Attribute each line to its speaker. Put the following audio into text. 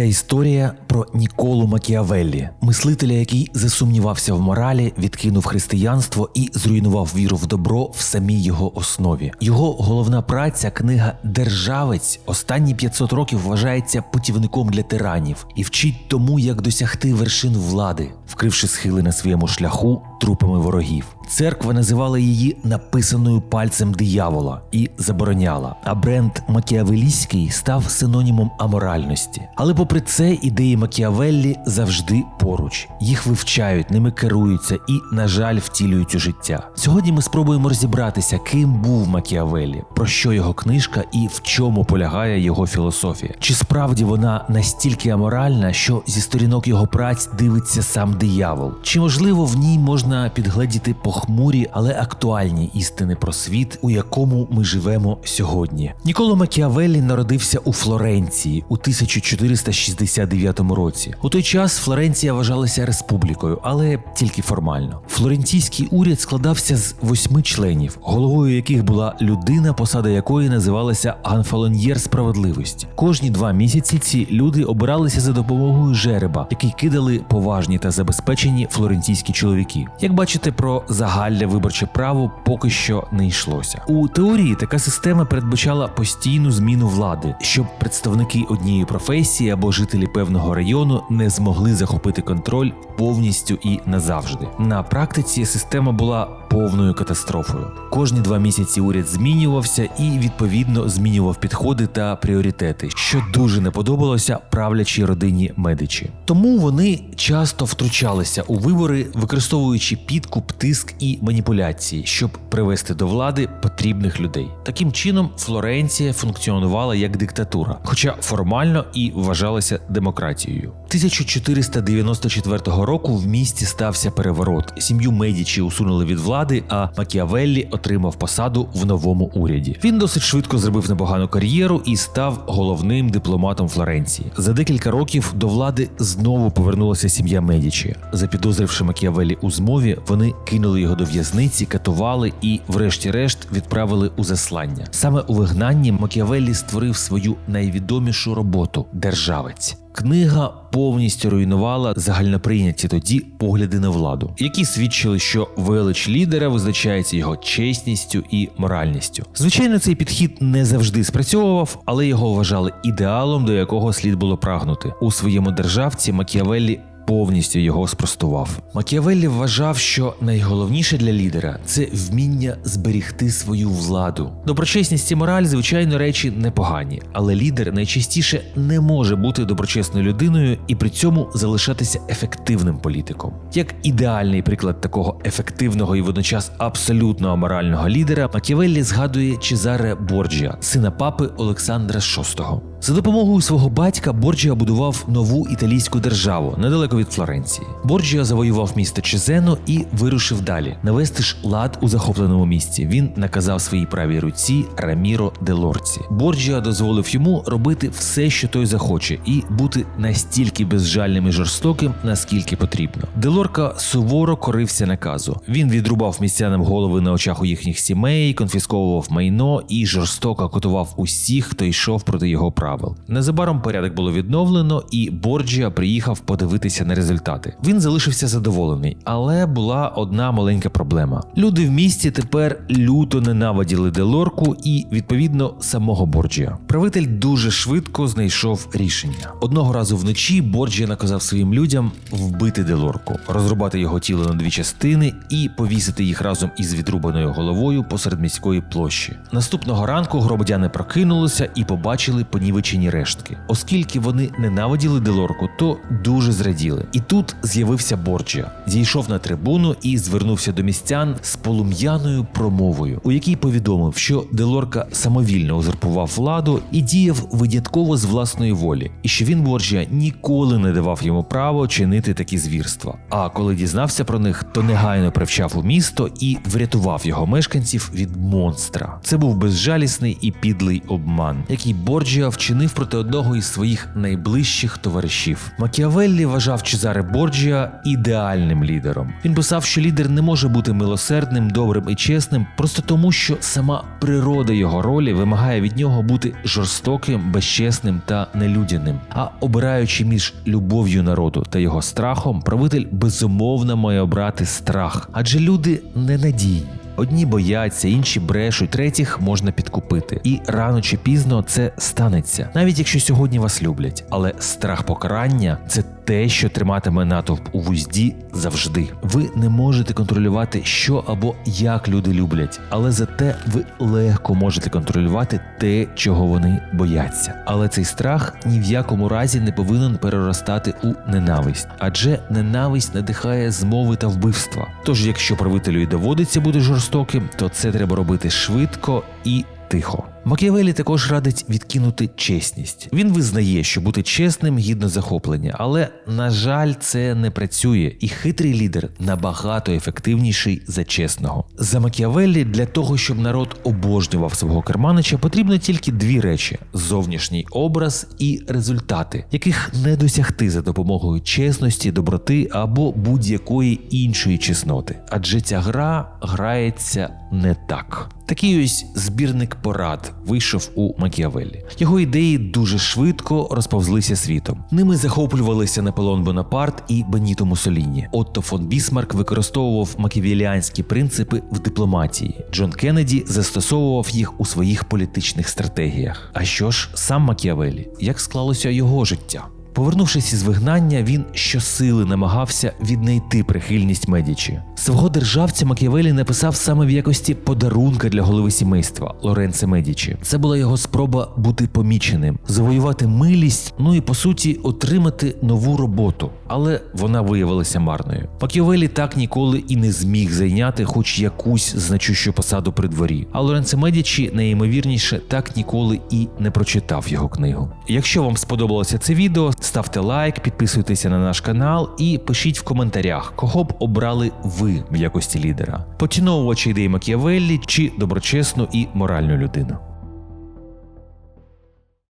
Speaker 1: Ця історія про Ніколу Макіавеллі, мислителя, який засумнівався в моралі, відкинув християнство і зруйнував віру в добро в самій його основі. Його головна праця, книга Державець, останні 500 років вважається путівником для тиранів і вчить тому, як досягти вершин влади, вкривши схили на своєму шляху трупами ворогів. Церква називала її написаною пальцем диявола і забороняла. А бренд Макіавелійський став синонімом аморальності. Але попри це, ідеї Макіавеллі завжди поруч. Їх вивчають, ними керуються і, на жаль, втілюють у життя. Сьогодні ми спробуємо розібратися, ким був Макіавеллі, про що його книжка і в чому полягає його філософія. Чи справді вона настільки аморальна, що зі сторінок його праць дивиться сам диявол? Чи можливо в ній можна підгледіти похмурі, але актуальні істини про світ, у якому ми живемо сьогодні? Ніколо Макіавеллі народився у Флоренції у 1469 році. У той час Флоренція вважалася республікою, але тільки формально. Флоренційський уряд складався з восьми членів, головою яких була людина, посада якої називалася Ганфалоньєр справедливості. Кожні два місяці ці люди обиралися за допомогою жереба, який кидали поважні та забезпечені флоренційські чоловіки. Як бачите, про загальне виборче право поки що не йшлося. У теорії така система передбачала постійну зміну влади, щоб представники однієї професії або жителі певного району не змогли захопити контроль повністю і назавжди. На практиці система була повною катастрофою. Кожні два місяці уряд змінювався і відповідно змінював підходи та пріоритети, що дуже не подобалося правлячій родині медичі. Тому вони часто втручалися у вибори, використовуючи підкуп, тиск і маніпуляції, щоб привести до влади потрібних людей. Таким чином, Флоренція функціонувала як диктатура, хоча формально і вважалася демократією. 1494 року в місті стався переворот. Сім'ю Медічі усунули від влади, а Макіавеллі отримав посаду в новому уряді. Він досить швидко зробив непогану кар'єру і став головним дипломатом Флоренції. За декілька років до влади знову повернулася сім'я Медічі. Запідозривши Макіавеллі у змові, вони кинули його до в'язниці, катували і, врешті-решт, відправили у заслання. Саме у вигнанні Макіавеллі створив свою найвідомішу роботу державець. Книга повністю руйнувала загальноприйняті тоді погляди на владу, які свідчили, що велич лідера визначається його чесністю і моральністю. Звичайно, цей підхід не завжди спрацьовував, але його вважали ідеалом, до якого слід було прагнути. У своєму державці Макіавеллі повністю його спростував. Макіавеллі вважав, що найголовніше для лідера це вміння зберігти свою владу. Доброчесність і мораль, звичайно, речі непогані, але лідер найчастіше не може бути доброчесною людиною і при цьому залишатися ефективним політиком. Як ідеальний приклад такого ефективного і водночас абсолютно аморального лідера, Макіавеллі згадує Чезаре Борджіа, сина папи Олександра VI. За допомогою свого батька Борджіа будував нову італійську державу недалеко від Флоренції. Борджіа завоював місто Чезено і вирушив далі навести ж лад у захопленому місці. Він наказав своїй правій руці Раміро де Лорці. Борджіа дозволив йому робити все, що той захоче, і бути настільки безжальним і жорстоким, наскільки потрібно. Делорка суворо корився наказу. Він відрубав містянам голови на очах у їхніх сімей, конфісковував майно і жорстоко катував усіх, хто йшов проти його правил. Незабаром порядок було відновлено, і Борджіа приїхав подивитися на результати. Він залишився задоволений, але була одна маленька проблема. Люди в місті тепер люто ненавиділи Делорку і, відповідно, самого Борджіа. Правитель дуже швидко знайшов рішення. Одного разу вночі Борджіа наказав своїм людям вбити Делорку, розрубати його тіло на дві частини і повісити їх разом із відрубаною головою посеред міської площі. Наступного ранку громадяни прокинулися і побачили понівечені рештки. Оскільки вони ненавиділи Делорку, то дуже зраділи. І тут з'явився Борджіа, зійшов на трибуну і звернувся до містян з полум'яною промовою, у якій повідомив, що Делорка самовільно узурпував владу і діяв винятково з власної волі, і що він Борджіа ніколи не давав йому право чинити такі звірства. А коли дізнався про них, то негайно привчав у місто і врятував його мешканців від монстра. Це був безжалісний і підлий обман, який Борджіа вчинив вчинив проти одного із своїх найближчих товаришів. Макіавеллі вважав Чезаре Борджіа ідеальним лідером. Він писав, що лідер не може бути милосердним, добрим і чесним, просто тому, що сама природа його ролі вимагає від нього бути жорстоким, безчесним та нелюдяним. А обираючи між любов'ю народу та його страхом, правитель безумовно має обрати страх, адже люди ненадійні. Одні бояться, інші брешуть, третіх можна підкупити. І рано чи пізно це станеться, навіть якщо сьогодні вас люблять. Але страх покарання це те, що триматиме натовп у вузді завжди. Ви не можете контролювати, що або як люди люблять, але зате ви легко можете контролювати те, чого вони бояться. Але цей страх ні в якому разі не повинен переростати у ненависть, адже ненависть надихає змови та вбивства. Тож, якщо правителю і доводиться бути жорстоким, то це треба робити швидко і тихо. Макіавелі також радить відкинути чесність. Він визнає, що бути чесним гідно захоплення, але на жаль, це не працює, і хитрий лідер набагато ефективніший за чесного. За Макіавеллі для того, щоб народ обожнював свого керманича, потрібно тільки дві речі: зовнішній образ і результати, яких не досягти за допомогою чесності, доброти або будь-якої іншої чесноти. Адже ця гра грається не так. Такий ось збірник порад вийшов у Макіавеллі. Його ідеї дуже швидко розповзлися світом. Ними захоплювалися Наполеон Бонапарт і Беніто Мусоліні. Отто фон Бісмарк використовував макіавеліанські принципи в дипломатії. Джон Кеннеді застосовував їх у своїх політичних стратегіях. А що ж сам Макіавелі? Як склалося його життя? Повернувшись із вигнання, він щосили намагався віднайти прихильність Медічі. Свого державця Макіавелі написав саме в якості подарунка для голови сімейства Лоренце Медічі. Це була його спроба бути поміченим, завоювати милість, ну і по суті отримати нову роботу. Але вона виявилася марною. Макіавелі так ніколи і не зміг зайняти хоч якусь значущу посаду при дворі. А Лоренце Медічі найімовірніше так ніколи і не прочитав його книгу. Якщо вам сподобалося це відео, ставте лайк, підписуйтеся на наш канал і пишіть в коментарях, кого б обрали ви в якості лідера: поціновувача ідей Макіавеллі чи доброчесну і моральну людину.